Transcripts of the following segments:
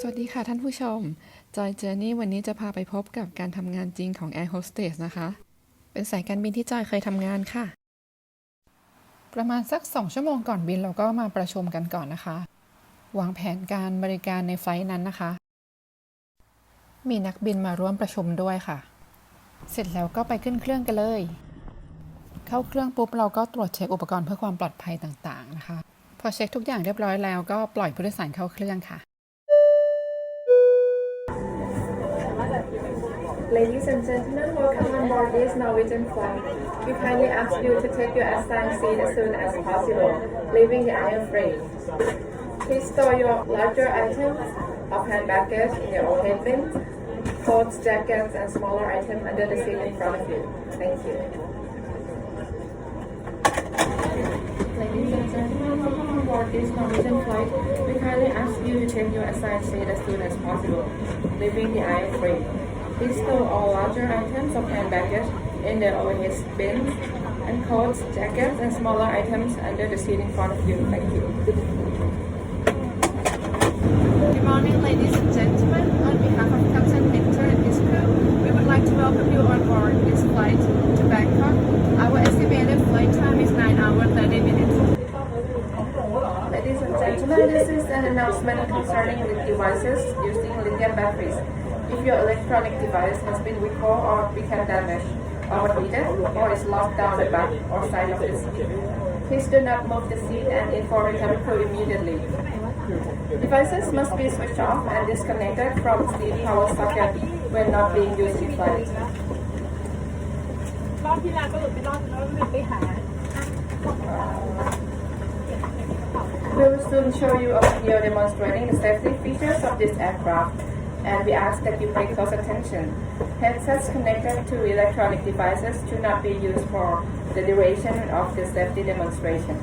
สวัสดีค่ะท่านผู้ชมจอยเจอร์นี่วันนี้จะพาไปพบกับการทำงานจริงของ Air Hostess นะคะ เป็นสายการบินที่จอยเคยทำงานค่ะ ประมาณสัก 2 ชั่วโมงก่อนบินเราก็มาประชุมกันก่อนนะคะ วางแผนการบริการในไฟล์นั้นนะคะ มีนักบินมาร่วมประชุมด้วยค่ะ เสร็จแล้วก็ไปขึ้นเครื่องกันเลย เข้าเครื่องปุ๊บเราก็ตรวจเช็คอุปกรณ์เพื่อความปลอดภัยต่างๆนะคะ พอเช็คทุกอย่างเรียบร้อยแล้วก็ปล่อยผู้โดยสารเข้าเครื่องค่ะ Ladies and gentlemen, welcome on board this Norwegian flight. We kindly ask you to take your assigned seat as soon as possible, leaving the aisle free. Please store your larger items of hand baggage in your overhead bins, coats, jackets, and smaller items under the seat in front of you. Thank you. Ladies and gentlemen, welcome on board this Norwegian flight. We kindly ask you to take your assigned seat as soon as possible, leaving the aisle free. Please store all larger items of hand baggage in the overhead bins and coats, jackets, and smaller items under the seat in front of you. Thank you. Good morning, ladies and gentlemen. On behalf of Captain Victor and his crew, we would like to welcome you on board this flight to Bangkok. Our estimated flight time is 9 hours 30 minutes. Ladies and gentlemen, this is an announcement concerning the devices using lithium batteries. If your electronic device has been recalled or become damaged, overheated, or is locked down the back or side of the seat, please do not move the seat and inform the cabin crew immediately. Devices must be switched off and disconnected from seat power socket when not being used in flight. รอบที่แล้วก็หลุดไปรอบนึงแล้วก็ไปหา We will soon show you a video demonstrating the safety features of this aircraft, and we ask that you pay close attention. Headsets connected to electronic devices should not be used for the duration of the safety demonstration.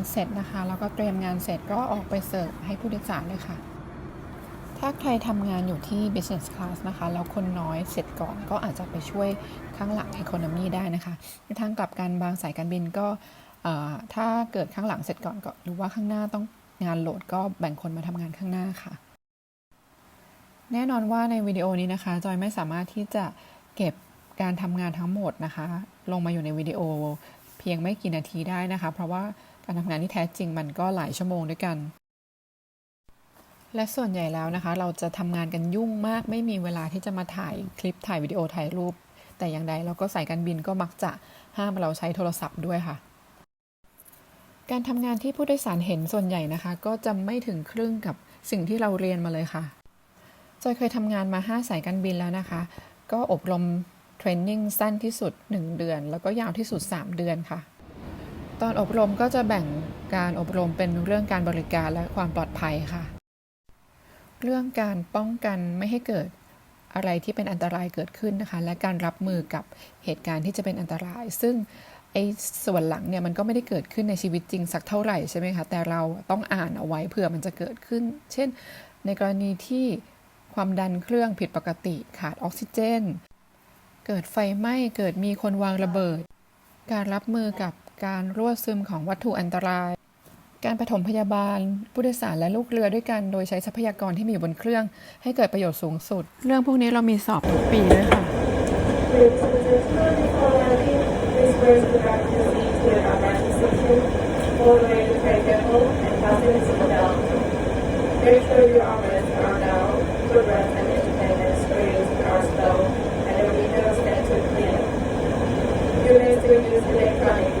กันเสร็จนะคะ แล้วก็เตรียมงานเสร็จก็ออกไปเสิร์ฟให้ผู้โดยสารเลยค่ะ ถ้าใครทำงานอยู่ที่ business class นะคะ แล้วคนน้อยเสร็จก่อนก็อาจจะไปช่วยข้างหลัง economy ได้นะคะในทางกลับกันบางสายการบินก็ถ้าเกิดข้างหลังเสร็จก่อนก็หรือว่าข้างหน้าต้องงานโหลดก็แบ่งคนมาทำงานข้างหน้าค่ะ แน่นอนว่าในวิดีโอนี้นะคะ จอยไม่สามารถที่จะเก็บการทำงานทั้งหมดนะคะ ลงมาอยู่ในวิดีโอเพียงไม่กี่นาทีได้นะคะ เพราะว่า การทำงานที่แท้จริงมันก็หลายชั่วโมงด้วยกัน และส่วนใหญ่แล้วนะคะ เราจะทำงานกันยุ่งมากไม่มีเวลาที่จะมาถ่ายคลิปถ่ายวิดีโอถ่ายรูป แต่อย่างใดเราก็สายการบินก็มักจะห้ามเราใช้โทรศัพท์ด้วยค่ะ การทำงานที่ผู้โดยสารเห็นส่วนใหญ่นะคะ ก็จะไม่ถึงครึ่งกับสิ่งที่เราเรียนมาเลยค่ะจอยเคยทำงานมา 5 สายการบินแล้วนะคะ ก็อบรมเทรนนิ่งสั้นที่สุด 1 เดือน แล้วก็ยาวที่สุด 3 เดือนค่ะ ตอนอบรมก็จะแบ่งการอบรมเป็นเรื่องการบริการและความปลอดภัยค่ะ เรื่องการป้องกันไม่ให้เกิดอะไรที่เป็นอันตรายเกิดขึ้นนะคะ และการรับมือกับเหตุการณ์ที่จะเป็นอันตราย ซึ่งไอ้ส่วนหลังเนี่ยมันก็ไม่ได้เกิดขึ้นในชีวิตจริงสักเท่าไหร่ใช่ไหมคะแต่เราต้องอ่านเอาไว้เผื่อมันจะเกิดขึ้น เช่น ในกรณีที่ความดันเครื่องผิดปกติขาดออกซิเจน เกิดไฟไหม้เกิดมีคนวางระเบิด การรับมือกับ การรั่วซึมของวัตถุอันตราย การปฐมพยาบาล ผู้โดยสารและลูกเรือด้วยกัน โดยใช้ทรัพยากรที่มีอยู่บนเครื่อง ให้เกิดประโยชน์สูงสุด เรื่องพวกนี้เรามีสอบทุกปีด้วยค่ะ Ladies and gentlemen, before landing, please raise the back of your seat to an upright position, hold away the tray table, and fasten the seatbelt. Make sure your armrests are down, footrest and entertainment screens are stowed, and the windows stand to clear. You may still use electronic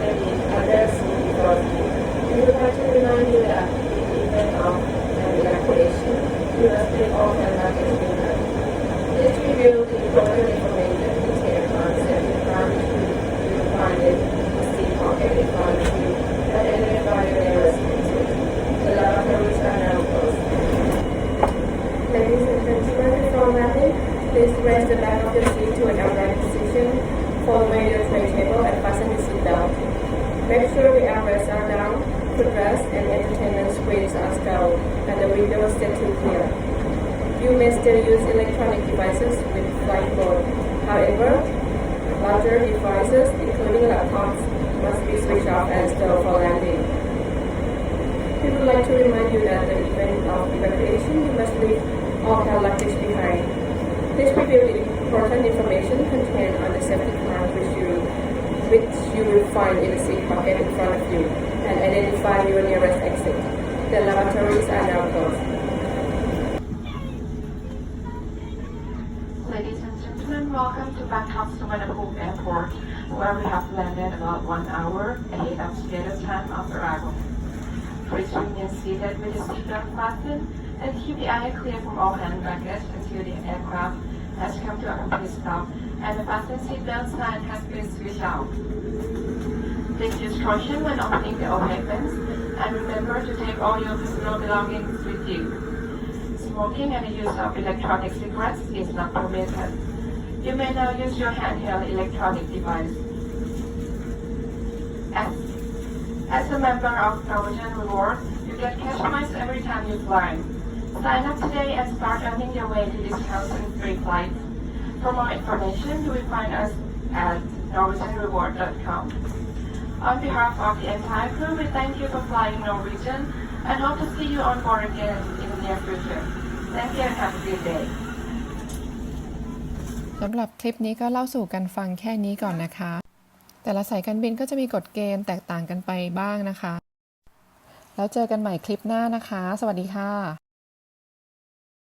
luggage is you. In the of information contained on safety card which you you will find in the seat pocket in front of you and identify your nearest exit. The lavatories are now closed. Ladies and gentlemen, before landing, please raise the back of your seat to an upright position, away your tray table and fasten the seat belt. Make sure the armrests are down, footrest and entertainment screens are stowed, and the windows set to clear. You may still use electronic devices with flight mode. However, larger devices, including laptops, must be switched off and stowed for landing. We would like to remind you that the event of evacuation, you must leave all your luggage behind. Please review the important information contained on the safety card which you, which you will find in the seat pocket in front of you and identify your nearest exit. The lavatories are now closed. Ladies and gentlemen, welcome to Bangkok Suvarnabhumi Airport, where we have landed about one hour ahead of scheduled time of arrival. Please remain seated with your seatbelt fastened the eye clear from all hand baggage until the aircraft has come to a complete stop and the fasten seatbelt sign has been switched out. Please use caution when opening the bins and remember to take all your personal belongings with you. Smoking and the use of electronic cigarettes is not permitted. You may now use your handheld electronic device. As, as a member of Norwegian Reward, you get cash points every time you fly. Sign up today and start earning your way to discounts and free flights. For more information, you will find us at norwegianreward.com. On behalf of the entire crew, we thank you for flying Norwegian and hope to see you on board again in the near future. Thank you and have a good day. สำหรับคลิปนี้ก็เล่าสู่กันฟังแค่นี้ก่อนนะคะ แต่ละสายการบินก็จะมีกฎเกณฑ์แตกต่างกันไปบ้างนะคะ แล้วเจอกันใหม่คลิปหน้านะคะ สวัสดีค่ะ